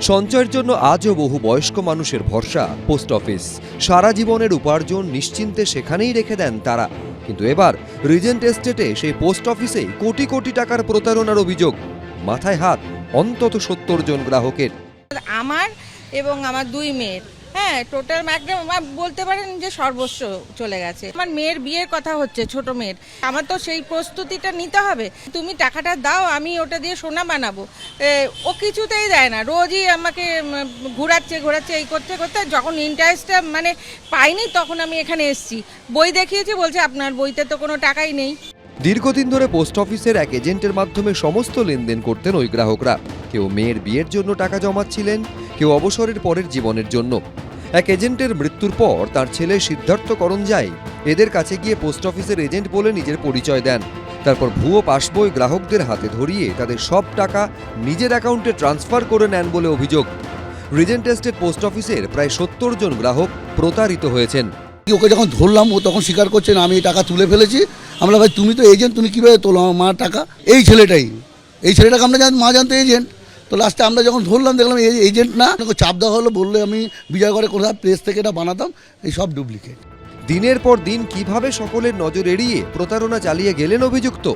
সঞ্চয়ের জন্য আজও বহু বয়স্ক মানুষের ভরসা, পোস্ট অফিস। সারা জীবনের উপার্জন নিশ্চিন্তে সেখানেই রেখে দেন তারা। কিন্তু এবার রিজেন্ট এস্টেটে সেই পোস্ট অফিসে কোটি কোটি টাকার প্রতারণার অভিযোগ। মাথায় হাত অন্তত সত্তর জন গ্রাহকের। আমার এবং আমার দুই মেয়ের। হ্যাঁ টোটাল একদম বলতে পারেন যে সর্বস্ব চলে গেছে। আমার মেয়ের বিয়ের কথা হচ্ছে, ছোট মেয়ের। আমার তো সেই প্রস্তুতিটা নিতে হবে। তুমি টাকাটা দাও, আমি ওটা দিয়ে সোনা বানাবো। ও কিছুতেই দেয় না। রোজই আমাকে ঘোরাচ্ছে ঘোরাচ্ছে, এই করতে করতে, যখন ইন্টারেস্টটা মানে পাইনি, তখন আমি এখানে এসেছি। বই দেখিয়েছি, বলছে আপনার বইতে তো কোনো টাকাই নেই। দীর্ঘদিন ধরে পোস্ট অফিসের এক এজেন্টের মাধ্যমে সমস্ত লেনদেন করতেন ওই গ্রাহকরা। কেউ মেয়ের বিয়ের জন্য টাকা জমাচ্ছিলেন, কেউ অবসরের পরের জীবনের জন্য। এক এজেন্টের মৃত্যুর পর তার ছেলে সিদ্ধার্থ করঞ্জাই এদের কাছে গিয়ে পোস্ট অফিসের এজেন্ট বলে নিজের পরিচয় দেন। তারপর ভুয়ো পাসবই গ্রাহকদের হাতে ধরিয়ে তাদের সব টাকা নিজের অ্যাকাউন্টে ট্রান্সফার করে নেন বলে অভিযোগ। রিজেন্ট এস্টেট পোস্ট অফিসের প্রায় সত্তর জন গ্রাহক প্রতারিত হয়েছেন। ওকে যখন ধরলাম, ও তখন স্বীকার করছে, না, আমি এই টাকা তুলে ফেলেছি। আমরা ভাই, তুমি তো এজেন্ট, তুমি কীভাবে তোলো আমার মার টাকা? এই ছেলেটাই। এই ছেলেটাকে আমরা মা জানতো এজেন্ট। তো লাস্টে আমরা যখন ধরলাম, দেখলাম এই এজেন্ট না চাপ দেওয়া হলো, বললে আমি বিজয়গড়ে কোথাও প্রেস থেকে এটা বানাতাম, এই সব ডুপ্লিকেট দিনের পর দিন কীভাবে সকলের নজর এড়িয়ে প্রতারণা চালিয়ে গেলেন অভিযুক্ত?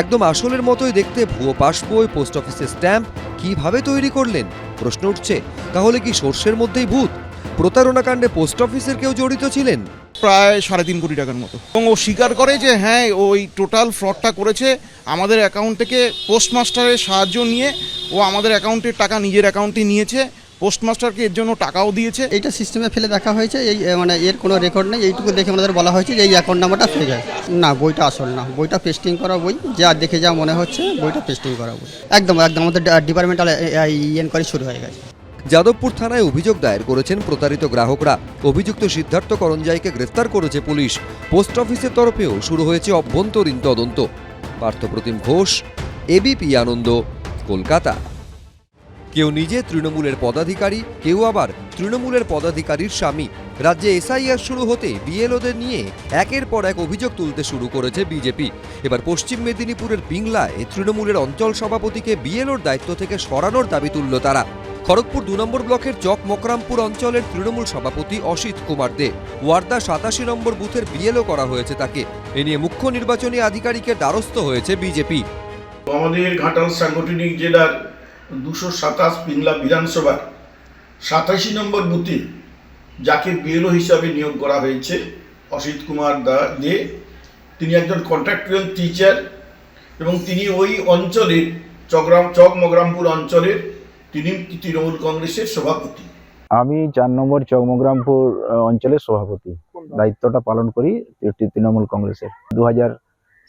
একদম আসলের মতোই দেখতে ভুয়ো পাসবই পোস্ট অফিসের স্ট্যাম্প কীভাবে তৈরি করলেন? প্রশ্ন উঠছে, তাহলে কি সর্ষের মধ্যেই ভূত? প্রতারণা কাণ্ডে পোস্ট অফিসের কেউ জড়িত ছিলেন? প্রায় সাড়ে তিন কোটি টাকার মতো। এবং ও স্বীকার করে যে হ্যাঁ ওই টোটাল ফ্রডটা করেছে, আমাদের অ্যাকাউন্ট থেকে পোস্টমাস্টারের সাহায্য নিয়ে ও আমাদের অ্যাকাউন্টের টাকা, নিজের অ্যাকাউন্টে নিয়েছে পোস্টমাস্টারকে এর জন্য টাকাও দিয়েছে। এইটা সিস্টেমে ফেলে দেখা হয়েছে, এই মানে এর কোনো রেকর্ড নেই, এইটুকু দেখে আমাদের বলা হয়েছে যে, এই অ্যাকাউন্ট নাম্বারটা ফেক যায় না, বইটা আসল না, বইটা পেস্টিং করা বই, যা দেখে যা মনে হচ্ছে, বইটা পেস্টিং করা বই। একদম একদম, আমাদের ডিপার্টমেন্টাল ইনকোয়ারি শুরু হয়ে গেছে। যাদবপুর থানায় অভিযোগ দায়ের করেছেন প্রতারিত গ্রাহকরা। অভিযুক্ত সিদ্ধার্থ করঞ্জাইকে গ্রেফতার করেছে পুলিশ। পোস্ট অফিসের তরফেও শুরু হয়েছে অভ্যন্তরীণ তদন্ত। পার্থপ্রতিম ঘোষ এবিপি আনন্দ, কলকাতা। কেউ নিজে তৃণমূলের পদাধিকারী, কেউ আবার তৃণমূলের পদাধিকারীর স্বামী। রাজ্যে এসআইআর শুরু হতে বিএলওদের নিয়ে একের পর এক অভিযোগ তুলতে শুরু করেছে বিজেপি। এবার পশ্চিম মেদিনীপুরের পিংলায় তৃণমূলের অঞ্চল সভাপতিকে বিএলওর দায়িত্ব থেকে সরানোর দাবি তুলল তারা। খড়গপুর দু নম্বর ব্লকের চক মকরামপুর অঞ্চলের তৃণমূল সভাপতি অসিত কুমার দে ওয়ার্দা সাতাশি নম্বর বুথের বিএলও করা হয়েছে তাকে। এ নিয়ে মুখ্য নির্বাচনী আধিকারিকের দ্বারস্থ হয়েছে বিজেপি। আমাদের ঘাটাল সাংগঠনিক জেলার দুশো সাতাশ পিংলা বিধানসভার সাতাশি নম্বর বুথে যাকে বিএলও হিসাবে নিয়োগ করা হয়েছে, অসিত কুমার দা দে। তিনি একজন কন্ট্রাক্টুয়াল টিচার এবং তিনি ওই অঞ্চলের চকরাম চক মগরামপুর অঞ্চলের তিনি তৃণমূল কংগ্রেসের সভাপতি। আমি চার নম্বর চকমগ্রামপুর অঞ্চলের সভাপতি। দায়িত্বটা পালন করি তৃণমূল কংগ্রেসের। দু হাজার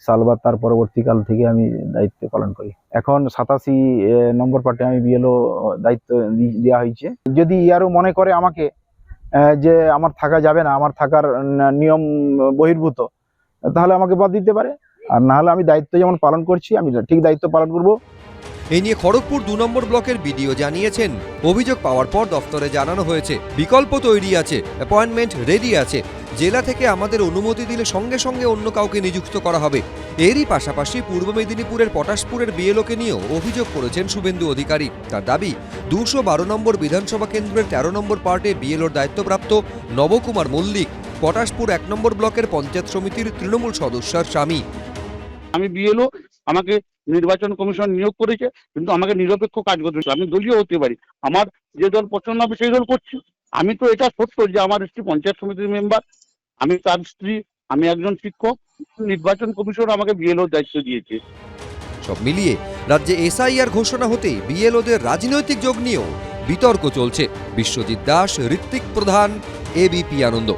সাল বা তার পরবর্তীকাল থেকে আমি দায়িত্ব পালন করি। এখন সাতাশি নম্বর পার্টে আমি বিএলও দায়িত্ব দেওয়া হয়েছে। যদি ইয়ারও মনে করে আমাকে যে আমার থাকা যাবে না, আমার থাকার নিয়ম বহির্ভূত, তাহলে আমাকে বাদ দিতে পারে। আর না হলে আমি দায়িত্ব যেমন পালন করছি, আমি ঠিক দায়িত্ব পালন করব। এ নিয়ে খড়গপুর দু নম্বর ব্লকের বিডিও জানিয়েছেন। অভিযোগ পাওয়ার পর দফতরে জানানো হয়েছে, বিকল্প তৈরি আছে, অ্যাপয়েন্টমেন্ট রেডি আছে। জেলা থেকে আমাদের অনুমতি দিলে সঙ্গে সঙ্গে অন্য কাউকে নিযুক্ত করা হবে। এরই পাশাপাশি পূর্ব মেদিনীপুরের পটাশপুরের বিএলওকে নিয়েও অভিযোগ করেছেন শুভেন্দু অধিকারী। তার দাবি, দুশো বারো নম্বর বিধানসভা কেন্দ্রের তেরো নম্বর পার্টে বিএলওর দায়িত্বপ্রাপ্ত নবকুমার মল্লিক, পটাশপুর এক নম্বর ব্লকের পঞ্চায়েত সমিতির তৃণমূল সদস্যার স্বামী। আমি বিএলও, আমাকে নির্বাচন কমিশন নিয়োগ করেছে, কিন্তু আমাকে নিরপেক্ষ কাজ করতে হচ্ছে। আমি দলীয় হতে পারি। আমার যে দল পছন্দ হবে সেই দল করছি। আমি তো এটা সত্য যে আমার স্ত্রী পঞ্চায়েত সমিতির মেম্বার আমি তার স্ত্রী, আমি একজন শিক্ষক। নির্বাচন কমিশন আমাকে বিএলও দায়িত্ব দিয়েছে। সব মিলিয়ে রাজ্যে এসআইআর ঘোষণা হতেই বিএলওদের রাজনৈতিক যোগ নিয়েও বিতর্ক চলছে। বিশ্বজিৎ দাস, ঋত্বিক প্রধান এবিপি আনন্দ